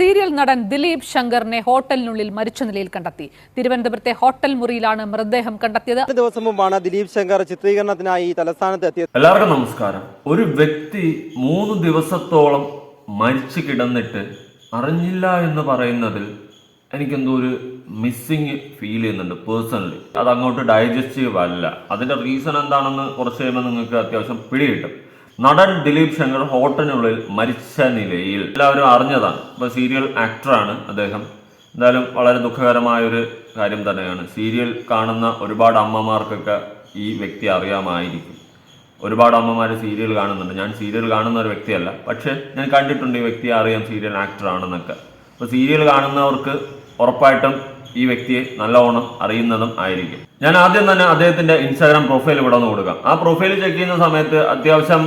Serial നടൻ ദിലീപ് ശങ്കറിനെ ഹോട്ടലിനുള്ളിൽ മരിച്ച നിലയിൽ കണ്ടെത്തി. തിരുവനന്തപുരത്തെ ഹോട്ടൽ മുറിയിലാണ് മൃതദേഹം കണ്ടെത്തിയത്. ദിവസം മുമ്പാണ് ദിലീപ് ശങ്കർ ചിത്രീകരണത്തിനായി തലസ്ഥാനത്ത് എത്തിയത്. എല്ലാവർക്കും നമസ്കാരം. ഒരു വ്യക്തി മൂന്ന് ദിവസത്തോളം മരിച്ചു കിടന്നിട്ട് അറിഞ്ഞില്ല എന്ന് പറയുന്നതിൽ എനിക്കെന്തോ ഒരു മിസ്സിങ് ഫീൽ ചെയ്യുന്നുണ്ട് പേഴ്സണലി അത് അങ്ങോട്ട് ഡൈജസ്റ്റീവ് അല്ല അതിന്റെ റീസൺ എന്താണെന്ന് കുറച്ച് കഴിയുമ്പോൾ നിങ്ങൾക്ക് അത്യാവശ്യം പിടികിട്ടും. നടൻ ദിലീപ് ശങ്കർ ഹോട്ടലിനുള്ളിൽ മരിച്ച നിലയിൽ എല്ലാവരും അറിഞ്ഞതാണ്. ഇപ്പൊ സീരിയൽ ആക്ടറാണ് അദ്ദേഹം. എന്തായാലും വളരെ ദുഃഖകരമായ ഒരു കാര്യം തന്നെയാണ്. സീരിയൽ കാണുന്ന ഒരുപാട് അമ്മമാർക്കൊക്കെ ഈ വ്യക്തി അറിയാമായിരിക്കും. ഒരുപാട് അമ്മമാർ സീരിയൽ കാണുന്നുണ്ട്. ഞാൻ സീരിയൽ കാണുന്ന ഒരു വ്യക്തിയല്ല. പക്ഷെ ഞാൻ കണ്ടിട്ടുണ്ട് ഈ വ്യക്തിയെ അറിയാം സീരിയൽ ആക്ടറാണെന്നൊക്കെ അപ്പോൾ സീരിയൽ കാണുന്നവർക്ക് ഉറപ്പായിട്ടും ഈ വ്യക്തിയെ നല്ലവണ്ണം അറിയുന്നതും ആയിരിക്കും. ഞാൻ ആദ്യം തന്നെ അദ്ദേഹത്തിന്റെ ഇൻസ്റ്റാഗ്രാം പ്രൊഫൈൽ ഇവിടെ നിന്ന് കൊടുക്കാം. ആ പ്രൊഫൈൽ ചെക്ക് ചെയ്യുന്ന സമയത്ത് അത്യാവശ്യം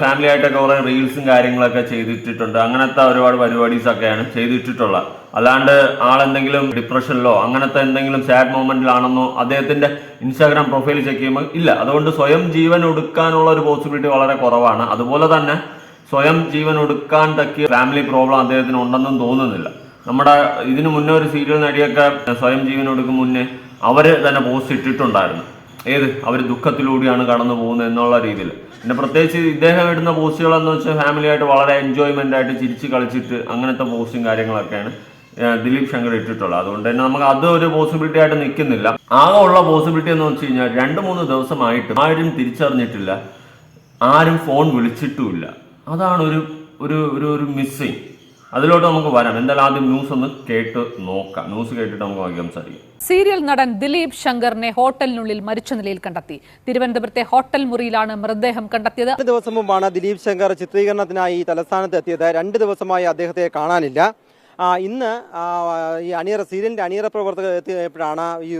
ഫാമിലി ആയിട്ടൊക്കെ കുറെ റീൽസും കാര്യങ്ങളൊക്കെ ചെയ്തിട്ടിട്ടുണ്ട്. അങ്ങനത്തെ ഒരുപാട് പരിപാടീസ് ഒക്കെയാണ് ചെയ്തിട്ടുള്ളത് അല്ലാണ്ട് ആളെന്തെങ്കിലും ഡിപ്രഷനിലോ അങ്ങനത്തെ എന്തെങ്കിലും സാഡ് മൊമെന്റിലാണെന്നോ അദ്ദേഹത്തിന്റെ ഇൻസ്റ്റാഗ്രാം പ്രൊഫൈൽ ചെക്ക് ചെയ്യുമ്പോൾ ഇല്ല. അതുകൊണ്ട് സ്വയം ജീവൻ ഒടുക്കാനുള്ള ഒരു പോസിബിലിറ്റി വളരെ കുറവാണ്. അതുപോലെ തന്നെ സ്വയം ജീവൻ ഒടുക്കാൻ തക്കിയ ഫാമിലി പ്രോബ്ലം അദ്ദേഹത്തിന് ഉണ്ടെന്നും തോന്നുന്നില്ല. നമ്മുടെ ഇതിനു മുന്നേ ഒരു സീരിയൽ നടിയൊക്കെ സ്വയം ജീവനോടുക്ക് മുന്നേ അവർ തന്നെ പോസ്റ്റ് ഇട്ടിട്ടുണ്ടായിരുന്നു. ഏത്? അവർ ദുഃഖത്തിലൂടെയാണ് കടന്നു പോകുന്നത് എന്നുള്ള രീതിയിൽ. പിന്നെ പ്രത്യേകിച്ച് ഇദ്ദേഹം ഇടുന്ന പോസ്റ്റുകളെന്ന് വെച്ചാൽ ഫാമിലി ആയിട്ട് വളരെ എൻജോയ്മെന്റ് ആയിട്ട് ചിരിച്ച് കളിച്ചിട്ട് അങ്ങനത്തെ പോസ്റ്റും കാര്യങ്ങളൊക്കെയാണ് ദിലീപ് ശങ്കർ ഇട്ടിട്ടുള്ളത്. അതുകൊണ്ട് തന്നെ നമുക്ക് അത് ഒരു പോസിബിലിറ്റി ആയിട്ട് നിൽക്കുന്നില്ല. ആകെ ഉള്ള പോസിബിലിറ്റി എന്ന് വെച്ച് കഴിഞ്ഞാൽ രണ്ട് മൂന്ന് ദിവസമായിട്ട് ആരും തിരിച്ചറിഞ്ഞിട്ടില്ല. ആരും ഫോൺ വിളിച്ചിട്ടുമില്ല. അതാണ് ഒരു ഒരു ഒരു മിസ്സിങ് അതിലോട്ട് നമുക്ക് വരാം. എന്തായാലും ആദ്യം ന്യൂസ് ഒന്ന് കേട്ട് നോക്കാം. ന്യൂസ് കേട്ടിട്ട് നമുക്ക് ബാക്കി സംസാരിക്കാം. സീരിയൽ നടൻ ദിലീപ് ശങ്കറിനെ ഹോട്ടലിനുള്ളിൽ മരിച്ച നിലയിൽ കണ്ടെത്തി. തിരുവനന്തപുരത്തെ ഹോട്ടൽ മുറിയിലാണ് മൃതദേഹം കണ്ടെത്തിയത്. രണ്ട് ദിവസം മുമ്പാണ് ദിലീപ് ശങ്കർ ചിത്രീകരണത്തിനായി തലസ്ഥാനത്ത് എത്തിയത്. രണ്ട് ദിവസമായി അദ്ദേഹത്തെ കാണാനില്ല. ഇന്ന് ഈ അണിയറ സീരിയലിന്റെ അണിയറ പ്രവർത്തകർ എത്തിയപ്പോഴാണ് ഈ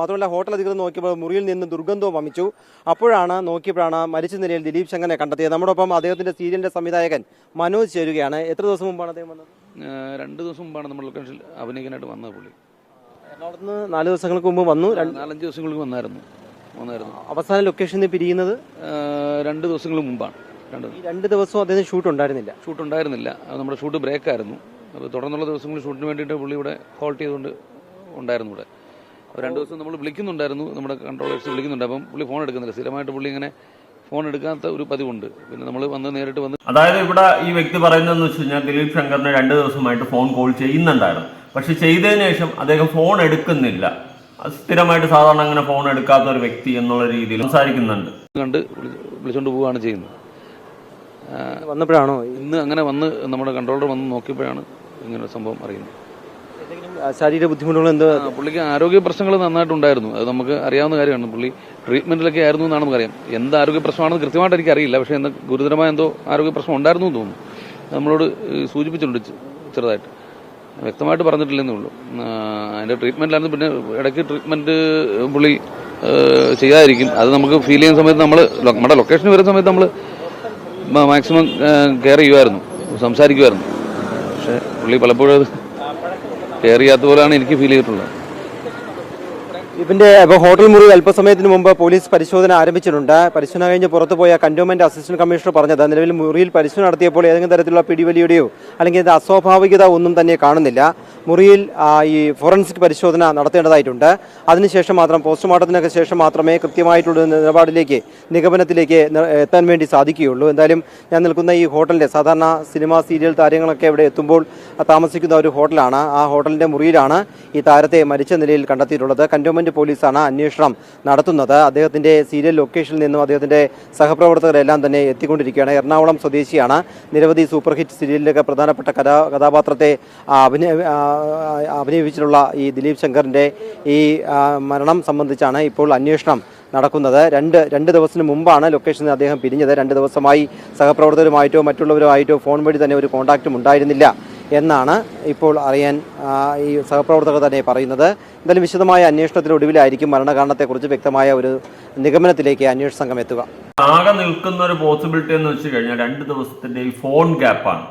മാത്രമല്ല ഹോട്ടൽ അധികൃതർ നോക്കിയപ്പോൾ മുറിയിൽ നിന്ന് ദുർഗന്ധവും വമിച്ചു. അപ്പോഴാണ് നോക്കിയപ്പോഴാണ് മരിച്ച നിലയിൽ ദിലീപ് ശങ്കനെ കണ്ടെത്തിയത്. നമ്മോടൊപ്പം അദ്ദേഹത്തിന്റെ സീരിയലിന്റെ സംവിധായകൻ മനോജ് ചേരുകയാണ്. എത്ര ദിവസം മുമ്പാണ് അദ്ദേഹം വന്നത്? രണ്ട് ദിവസം മുമ്പാണ് നമ്മൾ ലൊക്കേഷനിൽ അഭിനയിക്കാനായിട്ട് വന്നത് പുള്ളി. എറണാകുളത്ത് നിന്ന് നാല് ദിവസങ്ങൾക്ക് മുമ്പ് വന്നു. നാലഞ്ച് ദിവസങ്ങൾക്ക് വന്നായിരുന്നു. വന്നായിരുന്നു. അവസാന ലൊക്കേഷനിൽ പിരിയുന്നത്? രണ്ട് ദിവസങ്ങൾ മുമ്പാണ്. രണ്ട് രണ്ട് ദിവസവും അദ്ദേഹം ഷൂട്ട് ഉണ്ടായിരുന്നില്ല. ഷൂട്ട് ഉണ്ടായിരുന്നില്ല. നമ്മുടെ ഷൂട്ട് ബ്രേക്ക് ആയിരുന്നു അപ്പോൾ തുടർന്നുള്ള ദിവസങ്ങളിൽ ഷൂട്ടിന് വേണ്ടിയിട്ട് പുള്ളി ഇവിടെ ഹോൾട്ട് ചെയ്തുകൊണ്ട് ഉണ്ടായിരുന്നു ഇവിടെ. അപ്പോൾ രണ്ട് ദിവസം നമ്മൾ വിളിക്കുന്നുണ്ടായിരുന്നു. നമ്മുടെ കൺട്രോളേഴ്സ് വിളിക്കുന്നുണ്ട്. അപ്പം പുള്ളി ഫോൺ എടുക്കുന്നില്ല. സ്ഥിരമായിട്ട് പുള്ളി ഇങ്ങനെ ഫോൺ എടുക്കാത്ത ഒരു പതിവുണ്ട്. പിന്നെ നമ്മൾ വന്ന് നേരിട്ട് വന്ന് അതായത് ഇവിടെ ഈ വ്യക്തി പറയുന്നതെന്ന് വെച്ച് കഴിഞ്ഞാൽ ദിലീപ് ശങ്കറിന് രണ്ട് ദിവസമായിട്ട് ഫോൺ കോൾ ചെയ്യുന്നുണ്ടായിരുന്നു. പക്ഷെ ചെയ്തതിന് ശേഷം അദ്ദേഹം ഫോൺ എടുക്കുന്നില്ല. അത് സ്ഥിരമായിട്ട് സാധാരണ അങ്ങനെ ഫോൺ എടുക്കാത്ത ഒരു വ്യക്തി എന്നുള്ള രീതിയിൽ സംസാരിക്കുന്നുണ്ട്. കണ്ട് വിളിച്ചോണ്ട് വിളിച്ചുകൊണ്ട് പോവുകയാണ് ചെയ്യുന്നത്. വന്നപ്പോഴാണോ? ഇന്ന് അങ്ങനെ വന്ന് നമ്മുടെ കൺട്രോളർ വന്ന് നോക്കിയപ്പോഴാണ് ഇങ്ങനെ സംഭവം അറിയുന്നത് ശാരീരിക ബുദ്ധിമുട്ടുകൾ എന്താ? പുള്ളിക്ക് ആരോഗ്യ പ്രശ്നങ്ങൾ നന്നായിട്ടുണ്ടായിരുന്നു. അത് നമുക്ക് അറിയാവുന്ന കാര്യമാണ്. പുള്ളി ട്രീറ്റ്മെന്റിലൊക്കെ ആയിരുന്നു എന്നാണ് നമുക്കറിയാം. എന്ത് ആരോഗ്യ പ്രശ്നമാണെന്ന് കൃത്യമായിട്ട് എനിക്കറിയില്ല. പക്ഷേ എന്താ ഗുരുതരമായ എന്തോ ആരോഗ്യ പ്രശ്നം ഉണ്ടായിരുന്നു എന്ന് തോന്നുന്നു. നമ്മളോട് സൂചിപ്പിച്ചിട്ടുണ്ട് ചെറുതായിട്ട്. വ്യക്തമായിട്ട് പറഞ്ഞിട്ടില്ലെന്നേ ഉള്ളൂ. അതിന്റെ ട്രീറ്റ്മെന്റിലായിരുന്നു. പിന്നെ ഇടയ്ക്ക് ട്രീറ്റ്മെന്റ് പുള്ളി ചെയ്യാതിരിക്കും. അത് നമുക്ക് ഫീൽ ചെയ്യുന്ന സമയത്ത് നമ്മൾ നമ്മുടെ ലൊക്കേഷനിൽ വരുന്ന സമയത്ത് നമ്മൾ മാക്സിമം കെയർ ചെയ്യുമായിരുന്നു സംസാരിക്കുമായിരുന്നു പക്ഷേ പുള്ളി പലപ്പോഴും അത് കെയർ ചെയ്യാത്ത പോലെയാണ് എനിക്ക് ഫീൽ ചെയ്തിട്ടുള്ളത്. ഇവന്റെ ഇപ്പൊ ഹോട്ടൽ മുറി അല്പസമയത്തിന് മുമ്പ് പോലീസ് പരിശോധന ആരംഭിച്ചിട്ടുണ്ട്. പരിശോധന കഴിഞ്ഞ് പുറത്തു പോയ കന്റോൺമെന്റ് അസിസ്റ്റന്റ് കമ്മീഷണർ പറഞ്ഞത് നിലവിൽ മുറിയിൽ പരിശോധന നടത്തിയപ്പോൾ ഏതെങ്കിലും തരത്തിലുള്ള പിടിവലിയുടെയോ അല്ലെങ്കിൽ അസ്വാഭാവികത ഒന്നും തന്നെ കാണുന്നില്ല. മുറിയിൽ ഈ ഫോറൻസിക് പരിശോധന നടത്തേണ്ടതായിട്ടുണ്ട്. അതിനുശേഷം മാത്രം പോസ്റ്റ്മോർട്ടത്തിനൊക്കെ ശേഷം മാത്രമേ കൃത്യമായിട്ടുള്ള നിലപാടിലേക്ക് നിഗമനത്തിലേക്ക് എത്താൻ വേണ്ടി സാധിക്കുകയുള്ളൂ. എന്തായാലും ഞാൻ നിൽക്കുന്ന ഈ ഹോട്ടലിന്റെ സാധാരണ സിനിമ സീരിയൽ താരങ്ങളൊക്കെ ഇവിടെ എത്തുമ്പോൾ താമസിക്കുന്ന ഒരു ഹോട്ടലാണ്. ആ ഹോട്ടലിന്റെ മുറിയിലാണ് ഈ താരത്തെ മരിച്ച നിലയിൽ കണ്ടെത്തിയിട്ടുള്ളത്. കന്റോൺമെന്റ് പോലീസാണ് അന്വേഷണം നടത്തുന്നത്. അദ്ദേഹത്തിന്റെ സീരിയൽ ലൊക്കേഷനിൽ നിന്നും അദ്ദേഹത്തിന്റെ സഹപ്രവർത്തകരെല്ലാം തന്നെ എത്തിക്കൊണ്ടിരിക്കുകയാണ്. എറണാകുളം സ്വദേശിയാണ്. നിരവധി സൂപ്പർ ഹിറ്റ് സീരിയലിലൊക്കെ പ്രധാനപ്പെട്ട കഥാ കഥാപാത്രത്തെ അഭിനയ ആ, അഭിനയിച്ചിട്ടുള്ള ഈ ദിലീപ് ശങ്കറിന്റെ ഈ മരണം സംബന്ധിച്ചാണ് ഇപ്പോൾ അന്വേഷണം നടക്കുന്നത്. രണ്ട് രണ്ട് ദിവസത്തിന് മുമ്പാണ് ലൊക്കേഷനിൽ അദ്ദേഹം പിരിഞ്ഞത്. രണ്ട് ദിവസമായി സഹപ്രവർത്തകരുമായിട്ടോ മറ്റുള്ളവരുമായിട്ടോ ഫോൺ വഴി തന്നെ ഒരു കോണ്ടാക്റ്റും ഉണ്ടായിരുന്നില്ല എന്നാണ് ഇപ്പോൾ അറിയാൻ ഈ സഹപ്രവർത്തകർ തന്നെ പറയുന്നത്. എന്തായാലും വിശദമായ അന്വേഷണത്തിനൊടുവിലായിരിക്കും മരണകാരണത്തെക്കുറിച്ച് വ്യക്തമായ ഒരു നിഗമനത്തിലേക്ക് അന്വേഷണ സംഘം എത്തുക. ആകെ നിൽക്കുന്ന ഒരു പോസിബിലിറ്റി എന്ന് വെച്ച് കഴിഞ്ഞാൽ രണ്ട് ദിവസത്തിന്റെ ഈ ഫോൺ ഗ്യാപ്പാണ്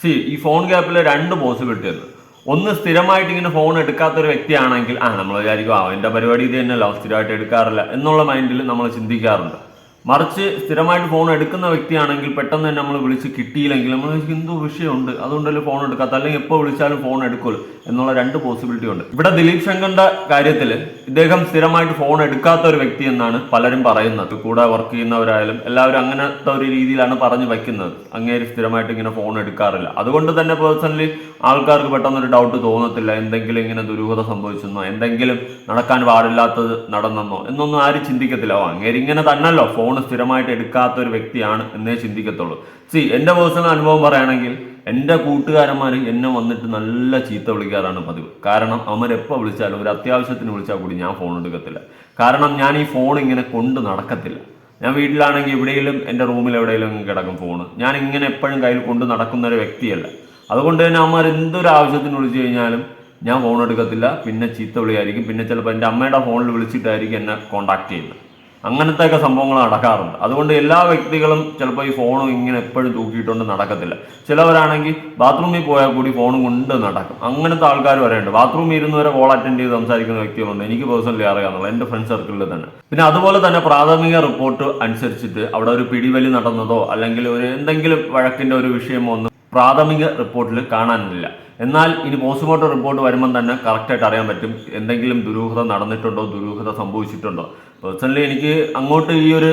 സി ഈ ഫോൺ ഗ്യാപ്പിൽ രണ്ട് പോസിബിലിറ്റി ഉണ്ട്. ഒന്ന് സ്ഥിരമായിട്ട് ഇങ്ങനെ ഫോൺ എടുക്കാത്ത ഒരു വ്യക്തിയാണെങ്കിൽ ആ നമ്മൾ വിചാരിക്കും ആ അവന്റെ പരിപാടി ഇത് തന്നെയല്ല സ്ഥിരമായിട്ട് എടുക്കാറില്ല എന്നുള്ള മൈൻഡിൽ നമ്മൾ ചിന്തിക്കാറുണ്ട്. മറിച്ച് സ്ഥിരമായിട്ട് ഫോൺ എടുക്കുന്ന വ്യക്തിയാണെങ്കിൽ പെട്ടെന്ന് തന്നെ നമ്മൾ വിളിച്ച് കിട്ടിയില്ലെങ്കിൽ നമ്മൾ എന്തോ വിഷയമുണ്ട് അതുകൊണ്ടല്ലേ ഫോൺ എടുക്കാത്ത അല്ലെങ്കിൽ എപ്പോൾ വിളിച്ചാലും ഫോൺ എടുക്കുമല്ലോ എന്നുള്ള രണ്ട് പോസിബിലിറ്റി ഉണ്ട്. ഇവിടെ ദിലീപ് ശങ്കറിന്റെ കാര്യത്തിൽ ഇദ്ദേഹം സ്ഥിരമായിട്ട് ഫോൺ എടുക്കാത്ത ഒരു വ്യക്തി എന്നാണ് പലരും പറയുന്നത്. കൂടെ വർക്ക് ചെയ്യുന്നവരായാലും എല്ലാവരും അങ്ങനത്തെ ഒരു രീതിയിലാണ് പറഞ്ഞു വയ്ക്കുന്നത്. അങ്ങേര് സ്ഥിരമായിട്ട് ഇങ്ങനെ ഫോൺ എടുക്കാറില്ല. അതുകൊണ്ട് തന്നെ പേഴ്സണലി ആൾക്കാർക്ക് പെട്ടെന്നൊരു ഡൗട്ട് തോന്നത്തില്ല. എന്തെങ്കിലും ഇങ്ങനെ ദുരൂഹത സംഭവിച്ചെന്നോ എന്തെങ്കിലും നടക്കാൻ പാടില്ലാത്തത് നടന്നെന്നോ എന്നൊന്നും ആരും ചിന്തിക്കത്തില്ല. ഓ ഇങ്ങനെ തന്നല്ലോ ഫോൺ സ്ഥിരമായിട്ട് എടുക്കാത്ത ഒരു വ്യക്തിയാണ് എന്നേ ചിന്തിക്കത്തുള്ളൂ. സി എന്റെ പേഴ്സണൽ അനുഭവം പറയുകയാണെങ്കിൽ എന്റെ കൂട്ടുകാരന്മാർ എന്നെ വന്നിട്ട് നല്ല ചീത്ത വിളിക്കാറാണ് പതിവ്. കാരണം അവരെപ്പോൾ വിളിച്ചാലും ഒരു അത്യാവശ്യത്തിന് വിളിച്ചാൽ കൂടി ഞാൻ ഫോൺ എടുക്കത്തില്ല. കാരണം ഞാൻ ഈ ഫോൺ ഇങ്ങനെ കൊണ്ട് നടക്കത്തില്ല. ഞാൻ വീട്ടിലാണെങ്കിൽ എവിടെയെങ്കിലും എന്റെ റൂമിൽ എവിടെയെങ്കിലും കിടക്കും ഫോൺ ഞാൻ ഇങ്ങനെ എപ്പോഴും കയ്യിൽ കൊണ്ട് നടക്കുന്ന ഒരു വ്യക്തിയല്ല. അതുകൊണ്ട് തന്നെ അമ്മമാർ എന്തൊരു ആവശ്യത്തിന് വിളിച്ചു കഴിഞ്ഞാലും ഞാൻ ഫോൺ എടുക്കത്തില്ല. പിന്നെ ചീത്ത വിളിയായിരിക്കും. പിന്നെ ചിലപ്പോൾ എന്റെ അമ്മയുടെ ഫോണിൽ വിളിച്ചിട്ടായിരിക്കും എന്നെ കോൺടാക്ട് ചെയ്യുന്നത്. അങ്ങനത്തെയൊക്കെ സംഭവങ്ങൾ നടക്കാറുണ്ട്. അതുകൊണ്ട് എല്ലാ വ്യക്തികളും ചിലപ്പോൾ ഈ ഫോണും ഇങ്ങനെ എപ്പോഴും തൂക്കിയിട്ടുണ്ട് നടക്കത്തില്ല. ചിലവരാണെങ്കിൽ ബാത്റൂമിൽ പോയാൽ കൂടി ഫോണും കൊണ്ട് നടക്കും. അങ്ങനത്തെ ആൾക്കാർ വരെയുണ്ട്. ബാത്റൂമിൽ ഇരുന്ന് വരെ കോൾ അറ്റൻഡ് ചെയ്ത് സംസാരിക്കുന്ന വ്യക്തികളുണ്ട്. എനിക്ക് പേഴ്സണലി അറിയാമെന്നുള്ള എന്റെ ഫ്രണ്ട് സർക്കിളിൽ തന്നെ. പിന്നെ അതുപോലെ തന്നെ പ്രാഥമിക റിപ്പോർട്ട് അനുസരിച്ചിട്ട് അവിടെ ഒരു പിടിവലി നടന്നതോ അല്ലെങ്കിൽ ഒരു എന്തെങ്കിലും വഴക്കിന്റെ ഒരു വിഷയമോ ഒന്നും പ്രാഥമിക റിപ്പോർട്ടിൽ കാണാനില്ല. എന്നാൽ ഇനി പോസ്റ്റ്മോർട്ടം റിപ്പോർട്ട് വരുമ്പം തന്നെ കറക്റ്റായിട്ട് അറിയാൻ പറ്റും എന്തെങ്കിലും ദുരൂഹത നടന്നിട്ടുണ്ടോ ദുരൂഹത സംഭവിച്ചിട്ടുണ്ടോ. പേഴ്സണലി എനിക്ക് അങ്ങോട്ട് ഈ ഒരു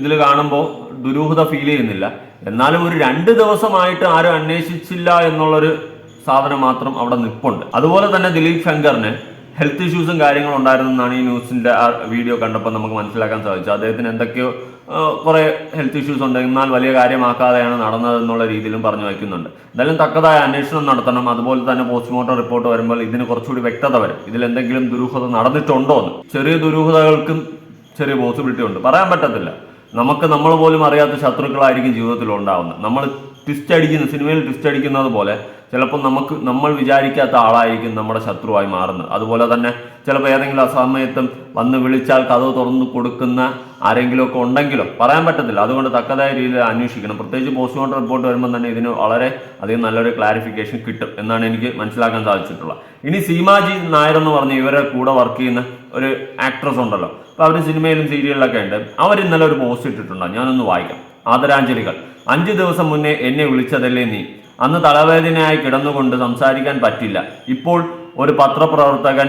ഇതിൽ കാണുമ്പോൾ ദുരൂഹത ഫീൽ ചെയ്യുന്നില്ല. എന്നാലും ഒരു രണ്ട് ദിവസമായിട്ട് ആരും അന്വേഷിച്ചില്ല എന്നുള്ളൊരു സാധനം മാത്രം അവിടെ നിൽപ്പുണ്ട് അതുപോലെ തന്നെ ദിലീപ് ശങ്കറിന് ഹെൽത്ത് ഇഷ്യൂസും കാര്യങ്ങളും ഉണ്ടായിരുന്നു എന്നാണ് ഈ ന്യൂസിന്റെ ആ വീഡിയോ കണ്ടപ്പോൾ നമുക്ക് മനസ്സിലാക്കാൻ സാധിച്ചു അദ്ദേഹത്തിന് എന്തൊക്കെയോ കുറേ ഹെൽത്ത് ഇഷ്യൂസ് ഉണ്ട്. എന്നാൽ വലിയ കാര്യമാക്കാതെയാണ് നടന്നത് എന്നുള്ള രീതിയിലും പറഞ്ഞു വയ്ക്കുന്നുണ്ട്. എന്തായാലും തക്കതായ അന്വേഷണം നടത്തണം. അതുപോലെ തന്നെ പോസ്റ്റ്മോർട്ടം റിപ്പോർട്ട് വരുമ്പോൾ ഇതിന് കുറച്ചുകൂടി വ്യക്തത വരും. ഇതിൽ എന്തെങ്കിലും ദുരൂഹത നടന്നിട്ടുണ്ടോ എന്ന്. ചെറിയ ദുരൂഹതകൾക്കും ചെറിയ പോസിബിലിറ്റി ഉണ്ട്. പറയാൻ പറ്റത്തില്ല. നമുക്ക് നമ്മൾ പോലും അറിയാത്ത ശത്രുക്കളായിരിക്കും ജീവിതത്തിൽ ഉണ്ടാവുന്നത് നമ്മൾ ട്വിസ്റ്റ് അടിക്കുന്ന സിനിമയിൽ ട്വിസ്റ്റ് അടിക്കുന്നത് പോലെ ചിലപ്പോൾ നമുക്ക് നമ്മൾ വിചാരിക്കാത്ത ആളായിരിക്കും നമ്മുടെ ശത്രുവായി മാറുന്നത്. അതുപോലെ തന്നെ ചിലപ്പോൾ ഏതെങ്കിലും അസമയത്തും വന്ന് വിളിച്ചാൽ കഥ തുറന്നു കൊടുക്കുന്ന ആരെങ്കിലുമൊക്കെ ഉണ്ടെങ്കിലും പറയാൻ പറ്റത്തില്ല. അതുകൊണ്ട് തക്കതായ രീതിയിൽ അന്വേഷിക്കണം. പ്രത്യേകിച്ച് പോസ്റ്റ്മോർട്ടം റിപ്പോർട്ട് വരുമ്പോൾ തന്നെ ഇതിന് വളരെ അധികം നല്ലൊരു ക്ലാരിഫിക്കേഷൻ കിട്ടും എന്നാണ് എനിക്ക് മനസ്സിലാക്കാൻ സാധിച്ചിട്ടുള്ളത്. ഇനി സീമാജി നായർ എന്ന് പറഞ്ഞ് ഇവരെ കൂടെ വർക്ക് ചെയ്യുന്ന ഒരു ആക്ട്രസ് ഉണ്ടല്ലോ. അപ്പോൾ അവർ സിനിമയിലും സീരിയലിലൊക്കെ ഉണ്ട്. അവർ ഇന്നലെ ഒരു പോസ്റ്റ് ഇട്ടിട്ടുണ്ടോ? ഞാനൊന്ന് വായിക്കാം. ആദരാഞ്ജലികൾ. അഞ്ച് ദിവസം മുന്നേ എന്നെ വിളിച്ചതല്ലേ നീ? അന്ന് തലവേദനയായി കിടന്നുകൊണ്ട് സംസാരിക്കാൻ പറ്റില്ല. ഇപ്പോൾ ഒരു പത്രപ്രവർത്തകൻ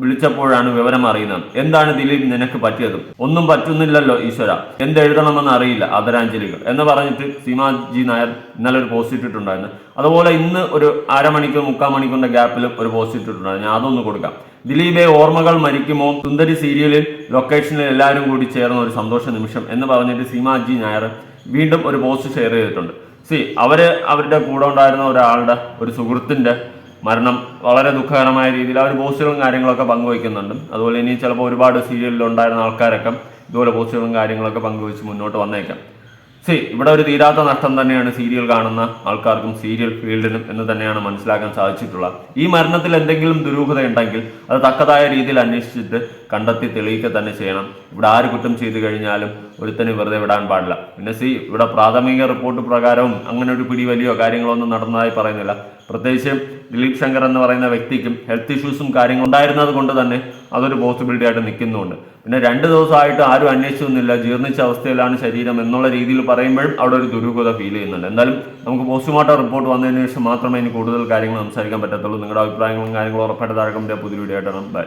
വിളിച്ചപ്പോഴാണ് വിവരം അറിയുന്നത്. എന്താണ് ദിലീപ് നിനക്ക് പറ്റിയത്? ഒന്നും പറ്റുന്നില്ലല്ലോ ഈശ്വര. എന്തെഴുതണമെന്ന് അറിയില്ല ആദരാഞ്ജലികൾ. എന്ന് പറഞ്ഞിട്ട് സീമാജി നായർ ഇന്നലെ ഒരു പോസ്റ്റ് ഇട്ടിട്ടുണ്ടായിരുന്നു. അതുപോലെ ഇന്ന് ഒരു അരമണിക്കൂർ മുക്കാൽ മണിക്കൂറിന്റെ ഗ്യാപ്പിൽ ഒരു പോസ്റ്റ് ഇട്ടിട്ടുണ്ടായിരുന്നു. ഞാൻ അതൊന്ന് കൊടുക്കാം. ദിലീപെ ഓർമ്മകൾ മരിക്കുമോ? സുന്ദരി സീരിയലിൽ ലൊക്കേഷനിൽ എല്ലാവരും കൂടി ചേർന്ന ഒരു സന്തോഷ നിമിഷം എന്ന് പറഞ്ഞിട്ട് സീമാജി നായർ വീണ്ടും ഒരു പോസ്റ്റ് ഷെയർ ചെയ്തിട്ടുണ്ട്. സി അവർ അവരുടെ കൂടെ ഉണ്ടായിരുന്ന ഒരാളുടെ ഒരു സുഹൃത്തിന്റെ മരണം വളരെ ദുഃഖകരമായ രീതിയിൽ അവർ പോസ്റ്റുകളും കാര്യങ്ങളൊക്കെ പങ്കുവയ്ക്കുന്നുണ്ട്. അതുപോലെ ഇനി ചിലപ്പോൾ ഒരുപാട് സീരിയലിൽ ഉണ്ടായിരുന്ന ആൾക്കാരൊക്കെ ഇതുപോലെ പോസ്റ്റുകളും കാര്യങ്ങളൊക്കെ പങ്കുവെച്ച് മുന്നോട്ട് വന്നേക്കാം. സി ഇവിടെ ഒരു തീരാത്ത നഷ്ടം തന്നെയാണ് സീരിയൽ കാണുന്ന ആൾക്കാർക്കും സീരിയൽ ഫീൽഡിനും എന്ന് തന്നെയാണ് മനസ്സിലാക്കാൻ സാധിച്ചിട്ടുള്ളത് ഈ മരണത്തിൽ എന്തെങ്കിലും ദുരൂഹത ഉണ്ടെങ്കിൽ അത് തക്കതായ രീതിയിൽ അന്വേഷിച്ചിട്ട് കണ്ടെത്തി തെളിയിക്കുക തന്നെ ചെയ്യണം. ഇവിടെ ആര് കുറ്റം ചെയ്തു കഴിഞ്ഞാലും ഒരുത്തന് വെറുതെ വിടാൻ പാടില്ല. പിന്നെ സി ഇവിടെ പ്രാഥമിക റിപ്പോർട്ട് പ്രകാരവും അങ്ങനെ ഒരു പിടിവലിയോ കാര്യങ്ങളോ ഒന്നും നടന്നതായി പറയുന്നില്ല. പ്രത്യേകിച്ച് ദിലീപ് ശങ്കർ എന്ന് പറയുന്ന വ്യക്തിക്കും ഹെൽത്ത് ഇഷ്യൂസും കാര്യങ്ങളും ഉണ്ടായിരുന്നത് കൊണ്ട് തന്നെ അതൊരു പോസിബിലിറ്റി ആയിട്ട് നിൽക്കുന്നുണ്ട്. പിന്നെ രണ്ട് ദിവസമായിട്ട് ആരും അന്വേഷിച്ചൊന്നുമില്ല. ജീർണിച്ച അവസ്ഥയിലാണ് ശരീരം എന്നുള്ള രീതിയിൽ പറയുമ്പോഴും അവിടെ ഒരു ദുരൂഹത ഫീൽ ചെയ്യുന്നുണ്ട്. എന്തായാലും നമുക്ക് പോസ്റ്റ്മോർട്ടം റിപ്പോർട്ട് വന്നതിന് ശേഷം മാത്രമേ ഇനി കൂടുതൽ കാര്യങ്ങൾ സംസാരിക്കാൻ പറ്റത്തുള്ളൂ. നിങ്ങളുടെ അഭിപ്രായങ്ങളും കാര്യങ്ങളും ഉറപ്പായിട്ട് താഴെ പുതിയ വീഡിയോ ആയിട്ടാണ് ബൈ